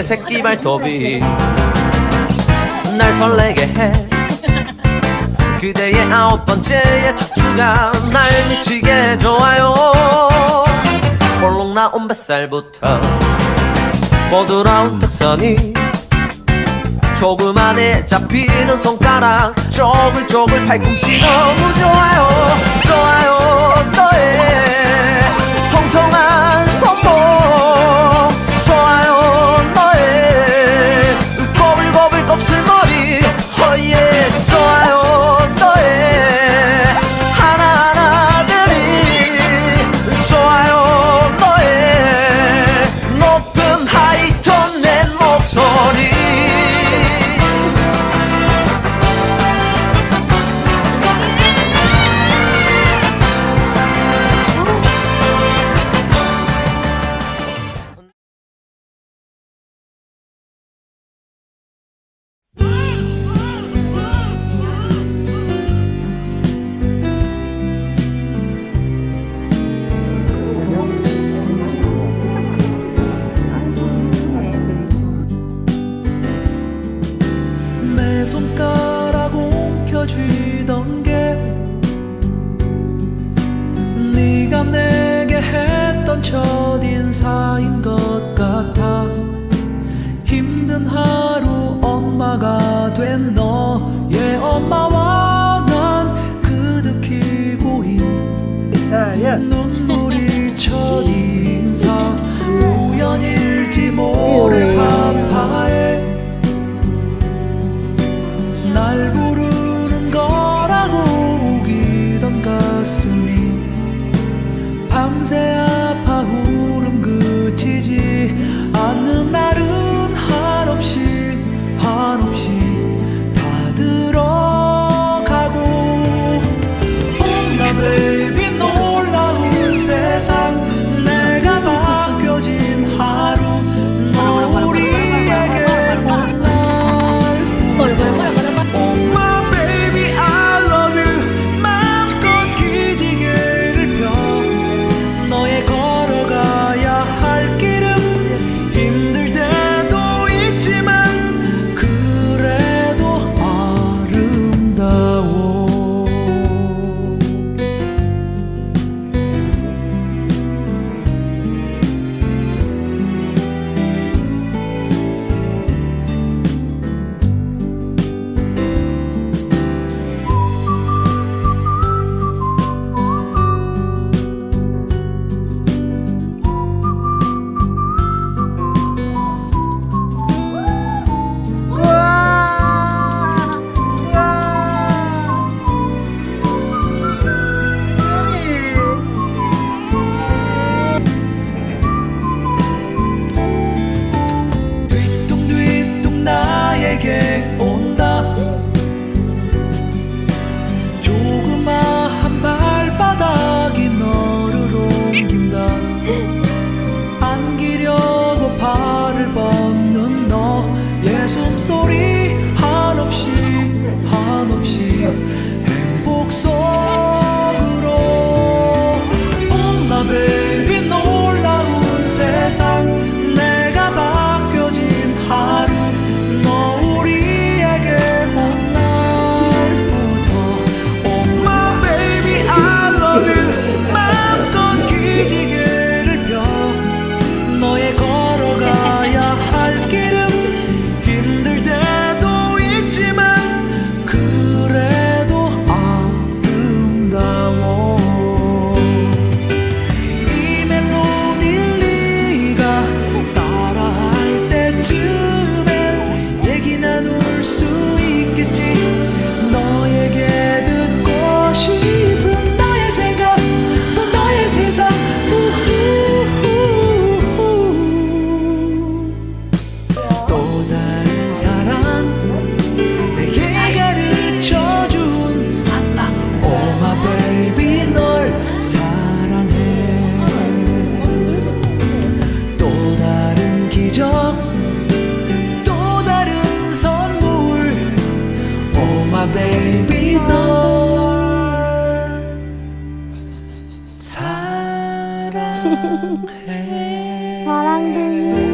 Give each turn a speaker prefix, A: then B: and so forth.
A: 그대 새끼 발톱이 날 설레게 해. 그대의 아홉 번째의 척추가 날 미치게 좋아요. 볼록 나온 뱃살부터 부드러운 턱선이 조그만해 잡히는 손가락 쪼글쪼글 팔꿈치 너무 좋아요. 좋아요. 너의 통통한
B: 눈물이 첫인사 우연일지 모를 파파에 날 부르는 거라고 우기던 가슴이 밤새 baby 널 사랑해.
C: 사랑해.